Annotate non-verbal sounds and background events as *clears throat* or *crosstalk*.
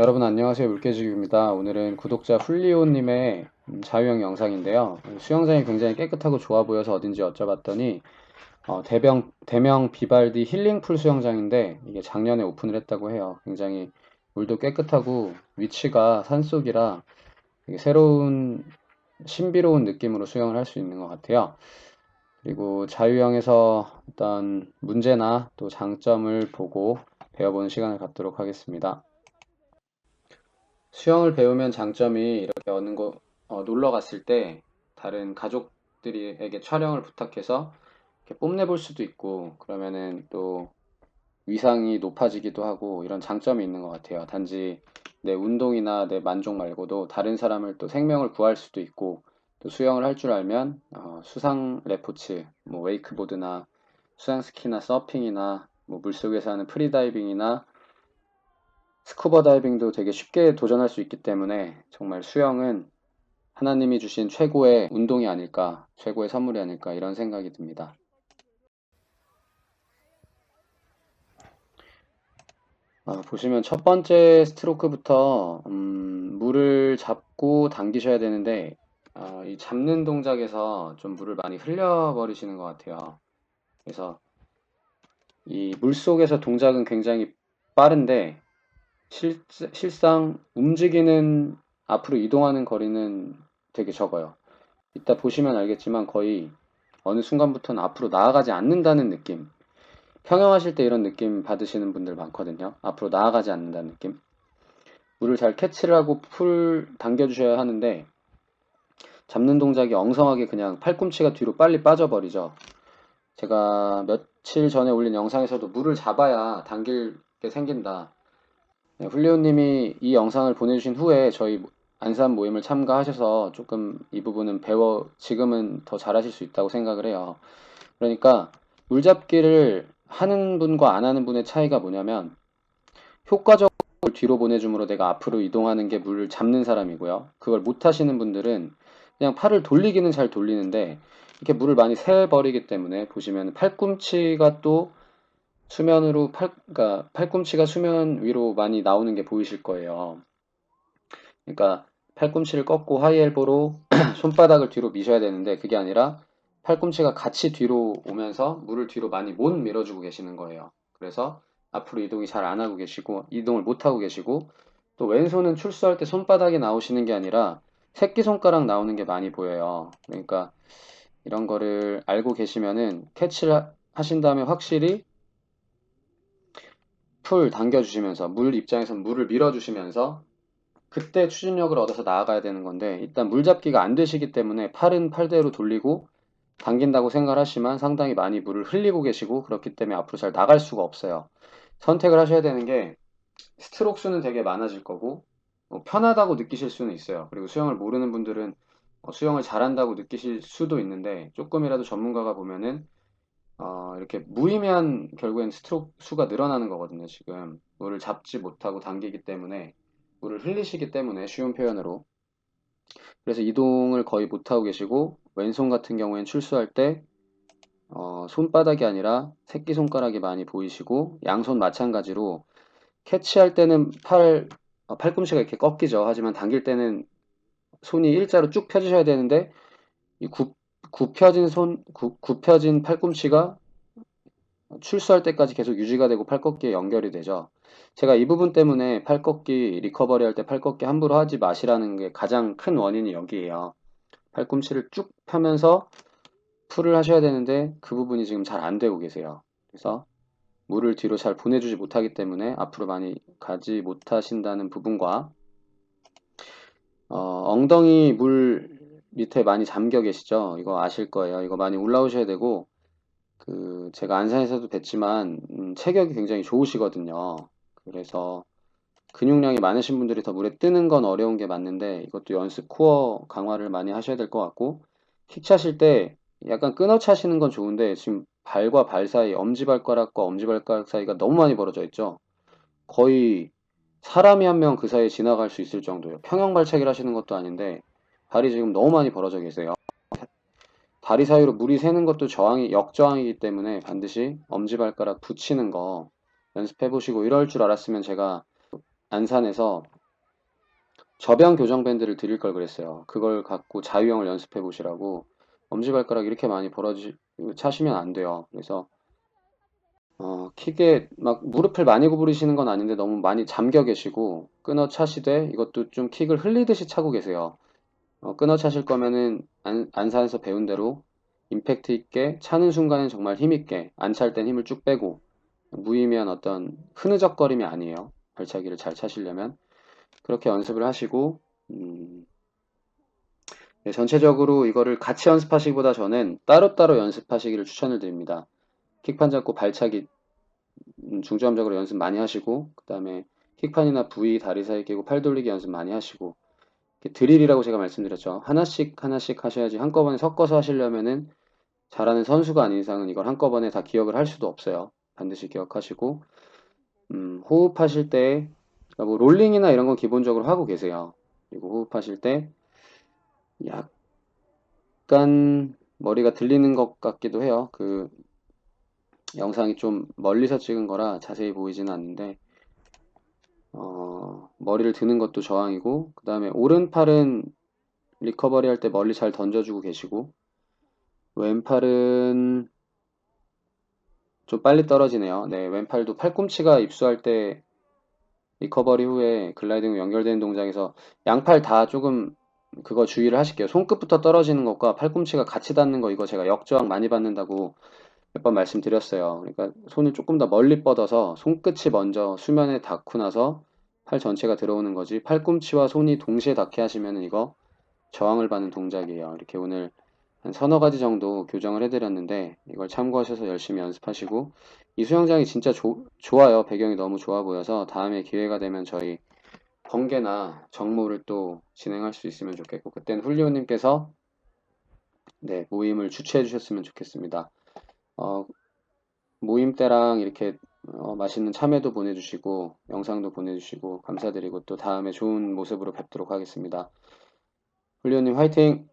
여러분 안녕하세요. 물개지기입니다. 오늘은 구독자 훌리오님의 음, 자유형 영상인데요. 수영장이 굉장히 깨끗하고 좋아 보여서 어딘지 여쭤봤더니 어, 대명, 대명 비발디 힐링풀 수영장인데 이게 작년에 오픈을 했다고 해요. 굉장히 물도 깨끗하고 위치가 산속이라 새로운 신비로운 느낌으로 수영을 할 수 있는 것 같아요. 그리고 자유형에서 어떤 문제나 또 장점을 보고 배워보는 시간을 갖도록 하겠습니다 수영을 배우면 장점이 이렇게 어느 곳 어, 놀러 갔을 때 다른 가족들에게 촬영을 부탁해서 뽐내볼 수도 있고 그러면은 또 위상이 높아지기도 하고 이런 장점이 있는 것 같아요. 단지 내 운동이나 내 만족 말고도 다른 사람을 또 생명을 구할 수도 있고 또 수영을 할 줄 알면 어, 수상 레포츠, 뭐 웨이크보드나 수상 스키나 서핑이나 뭐 물속에서 하는 프리다이빙이나 스쿠버 다이빙도 되게 쉽게 도전할 수 있기 때문에 정말 수영은 하나님이 주신 최고의 운동이 아닐까, 최고의 선물이 아닐까 이런 생각이 듭니다. 아, 보시면 첫 번째 스트로크부터 음, 물을 잡고 당기셔야 되는데 아, 이 잡는 동작에서 좀 물을 많이 흘려버리시는 것 같아요. 그래서 이 물속에서 동작은 굉장히 빠른데 실, 실상 움직이는 앞으로 이동하는 거리는 되게 적어요. 이따 보시면 알겠지만 거의 어느 순간부터는 앞으로 나아가지 않는다는 느낌. 평영하실 때 이런 느낌 받으시는 분들 많거든요. 앞으로 나아가지 않는다는 느낌. 물을 잘 캐치를 하고 풀 당겨주셔야 하는데 잡는 동작이 엉성하게 그냥 팔꿈치가 뒤로 빨리 빠져버리죠. 제가 며칠 전에 올린 영상에서도 물을 잡아야 당길 게 생긴다. 네, 훌리오님이 이 영상을 보내주신 후에 저희 안산 모임을 참가하셔서 조금 이 부분은 배워 지금은 더 잘하실 수 있다고 생각을 해요. 그러니까 물잡기를 하는 분과 안 하는 분의 차이가 뭐냐면 효과적으로 뒤로 보내줌으로 내가 앞으로 이동하는 게 물을 잡는 사람이고요. 그걸 못 하시는 분들은 그냥 팔을 돌리기는 잘 돌리는데 이렇게 물을 많이 새 버리기 때문에 보시면 팔꿈치가 또 수면으로 팔, 그러니까 팔꿈치가 수면 위로 많이 나오는 게 보이실 거예요. 그러니까 팔꿈치를 꺾고 하이엘보로 *clears throat* 손바닥을 뒤로 미셔야 되는데 그게 아니라 팔꿈치가 같이 뒤로 오면서 물을 뒤로 많이 못 밀어주고 계시는 거예요. 그래서 앞으로 이동이 잘 안 하고 계시고 이동을 못 하고 계시고 또 왼손은 출수할 때 손바닥이 나오시는 게 아니라 새끼손가락 나오는 게 많이 보여요. 그러니까 이런 거를 알고 계시면은 캐치를 하신 다음에 확실히 풀 당겨주시면서 물 입장에서 물을 밀어주시면서 그때 추진력을 얻어서 나아가야 되는 건데 일단 물 잡기가 안 되시기 때문에 팔은 팔대로 돌리고 당긴다고 생각하시면 상당히 많이 물을 흘리고 계시고 그렇기 때문에 앞으로 잘 나갈 수가 없어요. 선택을 하셔야 되는 게 스트록 수는 되게 많아질 거고 뭐 편하다고 느끼실 수는 있어요. 그리고 수영을 모르는 분들은 어, 수영을 잘한다고 느끼실 수도 있는데 조금이라도 전문가가 보면은 어, 이렇게 무의미한 결국엔 스트로크 수가 늘어나는 거거든요. 지금 물을 잡지 못하고 당기기 때문에 물을 흘리시기 때문에 쉬운 표현으로 그래서 이동을 거의 못하고 계시고 왼손 같은 경우엔 출수할 때 어, 손바닥이 아니라 새끼손가락이 많이 보이시고 양손 마찬가지로 캐치할 때는 팔 어, 팔꿈치가 이렇게 꺾이죠. 하지만 당길 때는 손이 일자로 쭉 펴주셔야 되는데 이 굽, 굽혀진 손, 굽, 굽혀진 팔꿈치가 출수할 때까지 계속 유지가 되고 팔꺾기에 연결이 되죠. 제가 이 부분 때문에 팔꺾기 리커버리 할 때 팔꺾기 함부로 하지 마시라는 게 가장 큰 원인이 여기에요. 팔꿈치를 쭉 펴면서 풀을 하셔야 되는데 그 부분이 지금 잘 안 되고 계세요. 그래서 물을 뒤로 잘 보내주지 못하기 때문에 앞으로 많이 가지 못하신다는 부분과 어, 엉덩이 물 밑에 많이 잠겨 계시죠? 이거 아실 거예요. 이거 많이 올라오셔야 되고, 그, 제가 안산에서도 뵀지만, 음, 체격이 굉장히 좋으시거든요. 그래서 근육량이 많으신 분들이 더 물에 뜨는 건 어려운 게 맞는데, 이것도 연습 코어 강화를 많이 하셔야 될 것 같고, 킥 차실 때 약간 끊어 차시는 건 좋은데, 지금 발과 발 사이, 엄지발가락과 엄지발가락 사이가 너무 많이 벌어져 있죠? 거의 사람이 한 명 그 사이에 지나갈 수 있을 정도예요. 평형 발차기를 하시는 것도 아닌데, 발이 지금 너무 많이 벌어져 계세요. 다리 사이로 물이 새는 것도 저항이 역저항이기 때문에 반드시 엄지발가락 붙이는 거 연습해 보시고 이럴 줄 알았으면 제가 안산에서 저병 교정 밴드를 드릴 걸 그랬어요. 그걸 갖고 자유형을 연습해 보시라고 엄지발가락 이렇게 많이 벌어지 차시면 안 돼요. 그래서 어, 킥에 막 무릎을 많이 구부리시는 건 아닌데 너무 많이 잠겨 계시고 끊어 차시되 이것도 좀 킥을 흘리듯이 차고 계세요. 어, 끊어 차실 거면은 안, 안산에서 배운 대로 임팩트 있게 차는 순간엔 정말 힘 있게 안 찰 땐 힘을 쭉 빼고 무의미한 어떤 흐느적거림이 아니에요. 발차기를 잘 차시려면 그렇게 연습을 하시고 음, 네, 전체적으로 이거를 같이 연습하시기보다 저는 따로따로 연습하시기를 추천을 드립니다. 킥판 잡고 발차기 음, 중점적으로 연습 많이 하시고 그 다음에 킥판이나 V 다리 사이 끼고 팔 돌리기 연습 많이 하시고 드릴이라고 제가 말씀드렸죠. 하나씩 하나씩 하셔야지 한꺼번에 섞어서 하시려면은 잘하는 선수가 아닌 이상은 이걸 한꺼번에 다 기억을 할 수도 없어요. 반드시 기억하시고 음, 호흡하실 때 그러니까 뭐 롤링이나 이런 건 기본적으로 하고 계세요. 그리고 호흡하실 때 약간 머리가 들리는 것 같기도 해요. 그 영상이 좀 멀리서 찍은 거라 자세히 보이지는 않는데 어, 머리를 드는 것도 저항이고 그 다음에 오른팔은 리커버리 할 때 멀리 잘 던져주고 계시고 왼팔은 좀 빨리 떨어지네요. 네, 왼팔도 팔꿈치가 입수할 때 리커버리 후에 글라이딩 후 연결되는 동작에서 양팔 다 조금 그거 주의를 하실게요. 손끝부터 떨어지는 것과 팔꿈치가 같이 닿는 거 이거 제가 역저항 많이 받는다고 몇 번 말씀드렸어요. 그러니까 손을 조금 더 멀리 뻗어서 손끝이 먼저 수면에 닿고 나서 팔 전체가 들어오는 거지 팔꿈치와 손이 동시에 닿게 하시면 이거 저항을 받는 동작이에요. 이렇게 오늘 한 서너 가지 정도 교정을 해드렸는데 이걸 참고하셔서 열심히 연습하시고 이 수영장이 진짜 조, 좋아요. 배경이 너무 좋아 보여서 다음에 기회가 되면 저희 번개나 정모를 또 진행할 수 있으면 좋겠고 그때는 훌리오님께서 네, 모임을 주최해 주셨으면 좋겠습니다. 어, 모임 때랑 이렇게 어, 맛있는 참외도 보내주시고 영상도 보내주시고 감사드리고 또 다음에 좋은 모습으로 뵙도록 하겠습니다. 훌리오님 화이팅!